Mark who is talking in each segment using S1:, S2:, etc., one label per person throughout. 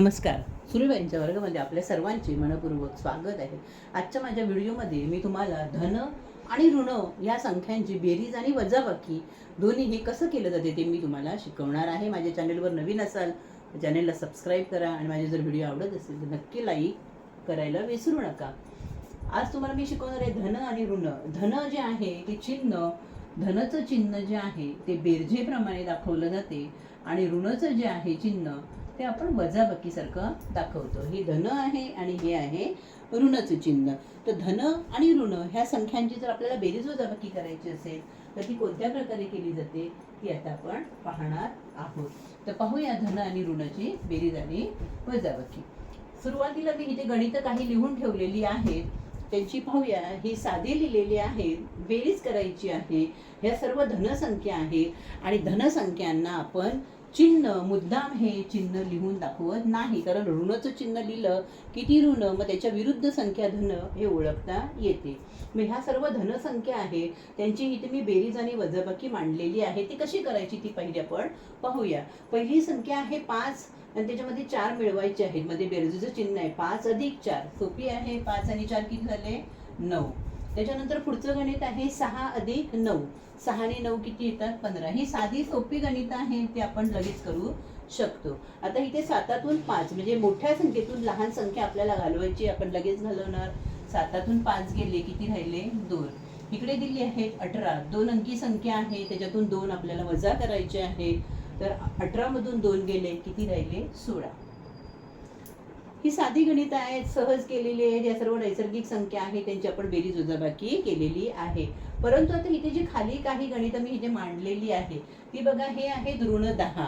S1: नमस्कार. सुरेबाईंच्या वर्गामध्ये आपल्या सर्वांचे मनपूर्वक स्वागत आहे. आजच्या माझ्या व्हिडिओमध्ये मी तुम्हाला धन आणि ऋण या संख्यांची बेरीज आणि वजाबाकी दोन्ही हे कसं केलं जाते ते मी तुम्हाला शिकवणार आहे. माझ्या चॅनलवर नवीन असाल तर चॅनलला सबस्क्राईब करा आणि माझे जर व्हिडिओ आवडत असेल तर नक्की लाईक करायला विसरू नका. आज तुम्हाला मी शिकवणार आहे धन आणि ऋण. धन जे आहे ते चिन्ह धनचं चिन्ह जे आहे ते बेरजेप्रमाणे दाखवलं जाते आणि ऋणचं जे आहे चिन्ह ते आपण वजाबाकीसारखं दाखवतो. हे धन आहे आणि हे आहे ऋणचं चिन्ह तर धन आणि ऋण ह्या संख्यांची जर आपल्याला बेरीज वजाबाकी करायची असेल तर ती कोणत्या प्रकारे केली जाते ती आता आपण पाहणार आहोत. तर पाहूया धन आणि ऋणाची बेरीज आणि वजाबाकी. सुरुवातीला मी इथे गणित काही लिहून ठेवलेली आहेत. त्यांची पाहूया. ही साधी लिहिलेली आहे बेरीज करायची आहे. ह्या सर्व धनसंख्या आहेत. आणि धनसंख्यांना आपण चिन्ह मुद्दाम हे चिन्ह लिहून दाखवत नाही. कारण ऋणचं चिन्ह लिहिलं की ती ऋण मग त्याच्या विरुद्ध संख्या धन हे ओळखता येते. मग ह्या सर्व धनसंख्या आहे त्यांची इथे मी बेरीज आणि वजाबाकी मांडलेली आहे. ती कशी करायची ती पहिली आपण पाहूया. पहिली संख्या आहे पाच आणि त्याच्यामध्ये चार मिळवायचे आहेत. मध्ये बेरजेचं चिन्ह आहे पाच अधिक चार. सोपी आहे. पाच आणि चार किती झाले? नऊ. त्याच्यानंतर पुढचं गणित आहे सहा अधिक नऊ. सहा आणि नऊ किती येतात? पंधरा. ही साधी सोपी गणित आहे ते आपण लगेच करू शकतो. आता इथे सातातून पाच म्हणजे मोठ्या संख्येतून लहान संख्या आपल्याला घालवायची आपण लगेच घालवणार. सातातून पाच गेले किती राहिले? दोन. इकडे दिली आहे अठरा. दोन अंकी संख्या आहे त्याच्यातून दोन आपल्याला वजा करायचे आहे. तर अठरा मधून दोन गेले किती राहिले? सोळा. ही साधी गणित आहेत सहज केलेली आहेत या सर्व नैसर्गिक संख्या आहे त्यांची आपण बेरीज वजाबाकी केलेली आहे. परंतु आता इथे जी खाली काही गणितं मी इथे मांडलेली आहे ती बघा हे आहेत ऋण दहा.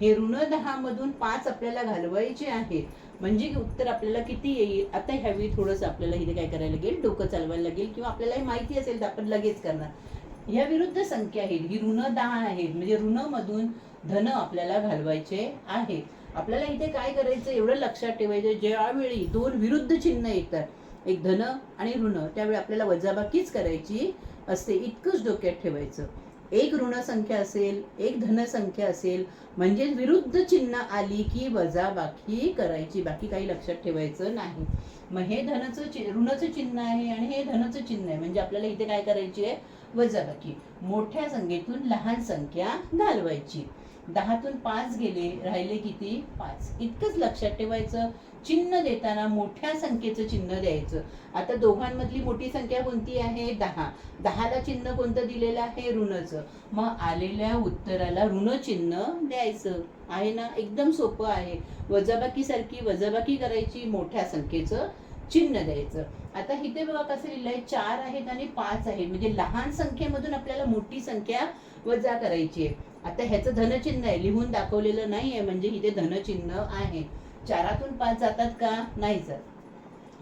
S1: हे ऋण दहा मधून पाच आपल्याला घालवायचे आहेत. म्हणजे उत्तर आपल्याला किती येईल? आता ह्यावेळी थोडंसं आपल्याला इथे काय करायला लागेल? डोकं चालवायला लागेल किंवा आपल्याला हे माहिती असेल तर आपण लगेच करणार. ह्या विरुद्ध संख्या आहेत. ही ऋण दहा आहेत. म्हणजे ऋण मधून धन आपल्याला घालवायचे आहे आपल्याला इथे काय करायचं एवढं लक्षात ठेवायचं ज्यावेळी दोन विरुद्ध चिन्ह येतात एक धन आणि ऋण त्यावेळी आपल्याला वजाबाकीच करायची असते इतकंच डोक्यात ठेवायचं. एक ऋण संख्या असेल एक धनसंख्या असेल म्हणजे विरुद्ध चिन्ह आली की वजाबाकी करायची बाकी काही लक्षात ठेवायचं नाही. मग हे धनचं चि चिन्ह आहे आणि हे धनाचं चिन्ह आहे. म्हणजे आपल्याला इथे काय करायची आहे? वजाबाकी. मोठ्या संख्येतून लहान संख्या घालवायची. दहातून पाच गेले राहिले किती? पाच. इतकंच लक्षात ठेवायचं. चिन्ह देताना मोठ्या संख्येचं चिन्ह द्यायचं. आता दोघांमधली मोठी संख्या कोणती आहे? दहा. दहाला चिन्ह कोणतं दिलेलं आहे? ऋणचं. मग आलेल्या उत्तराला ऋणचिन्ह द्यायचं. आहे ना? एकदम सोपं आहे. वजाबाकी सारखी वजाबाकी करायची मोठ्या संख्येचं चिन्ह द्यायचं. आता इथे बघा कसं लिहिलंय चार आहेत आणि पाच आहेत. म्हणजे लहान संख्येमधून आपल्याला मोठी संख्या वजा करायची आहे. आता ह्याचं धनचिन्ह आहे. लिहून दाखवलेलं नाही आहे म्हणजे इथे धनचिन्ह आहे. चारातून पाच जातात का? नाही जात.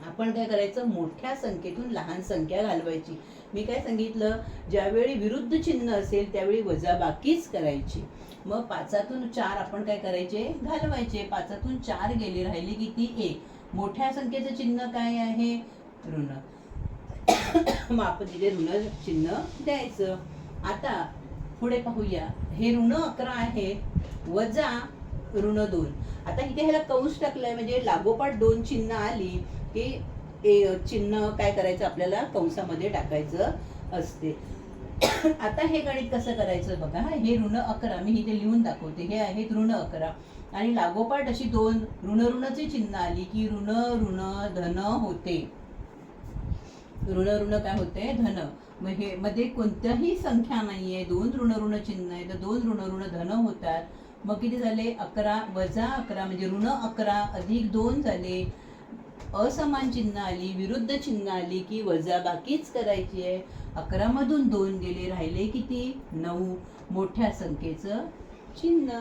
S1: आपण काय करायचं? मोठ्या संख्येतून लहान संख्या घालवायची. मी काय सांगितलं? ज्यावेळी विरुद्ध चिन्ह असेल त्यावेळी वजाबाकीच करायची. मग पाचातून चार आपण काय करायचे? घालवायचे. पाचातून चार गेले राहिले किती? एक. मोठ्या संख्येचं चिन्ह काय आहे? ऋण. मग आपण तिथे ऋण चिन्ह द्यायचं. आता पुढे पाहूया. हे ऋण अकरा आहे. वजा ऋण दोन. आता इथे ह्याला कंस टाकलाय. म्हणजे लागोपाठ दोन चिन्ह आली. की ए चिन्ह काय करायचं आपल्याला कंसामध्ये टाकायचं असते. आता हे गणित कसं करायचं बघा हे ऋण अकरा मी इथे लिहून दाखवते. हे आहेत ऋण अकरा. आणि लागोपाठ अशी दोन ऋण ऋणची चिन्ह आली की ऋण ऋण धन होते. ऋण ऋण काय होते? धन. मग हे मध्ये कोणत्याही संख्या नाहीये दोन ऋण ऋण चिन्ह आहे तर दोन ऋण ऋण धन होतात. मग किती झाले? अकरा वजा अकरा म्हणजे ऋण अकरा अधिक दोन झाले. असमान चिन्ह आली विरुद्ध चिन्ह आली की वजा बाकीच करायची आहे. अकरा मधून दोन गेले राहिले किती? नऊ. मोठ्या संख्येचं चिन्ह.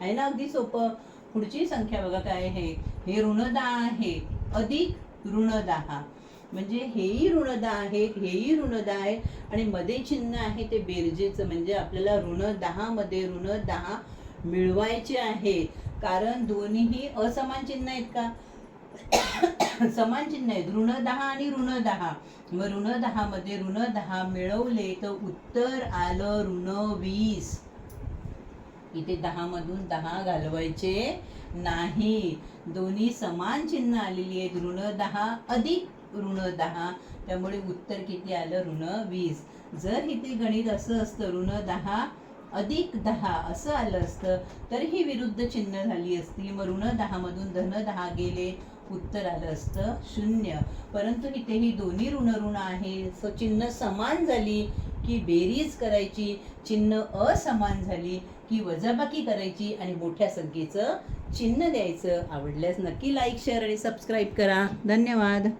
S1: आहे ना अगदी सोपं. पुढची संख्या बघा काय आहे. हे ऋणदा आहे. अधिक ऋणदहा. म्हणजे हेही ऋणदा आहेत हेही ऋणदा आहे. आणि मध्ये चिन्ह आहे ते बेरजेचं. म्हणजे आपल्याला ऋण दहा मध्ये ऋण दहा मिळवायचे आहे. कारण दोन्हीही असमान चिन्ह आहेत का? समान चिन्ह आहेत. ऋण दहा आणि ऋण दहा. मग ऋण दहा मध्ये ऋण दहा मिळवले तर उत्तर आलं ऋण वीस. इथे दहा मधून दहा घालवायचे नाही. दोन्ही समान चिन्ह आलेली आहेत. ऋण दहा अधिक ऋण दहा. त्यामुळे उत्तर किती आलं? ऋण वीस. जर इथे गणित असं असतं ऋण दहा अधिक दहा असं आलं असतं तर ही विरुद्ध चिन्ह झाली असती. मग ऋण दहामधून धन दहा गेले उत्तर आलं असतं शून्य. परंतु इथे ही दोन्ही ऋण ऋण आहे. सो चिन्ह समान झाली की बेरीज करायची चिन्ह असमान झाली की वजाबाकी करायची आणि मोठ्या संख्येचं चिन्ह द्यायचं. आवडल्यास नक्की लाईक शेअर आणि सबस्क्राईब करा. धन्यवाद.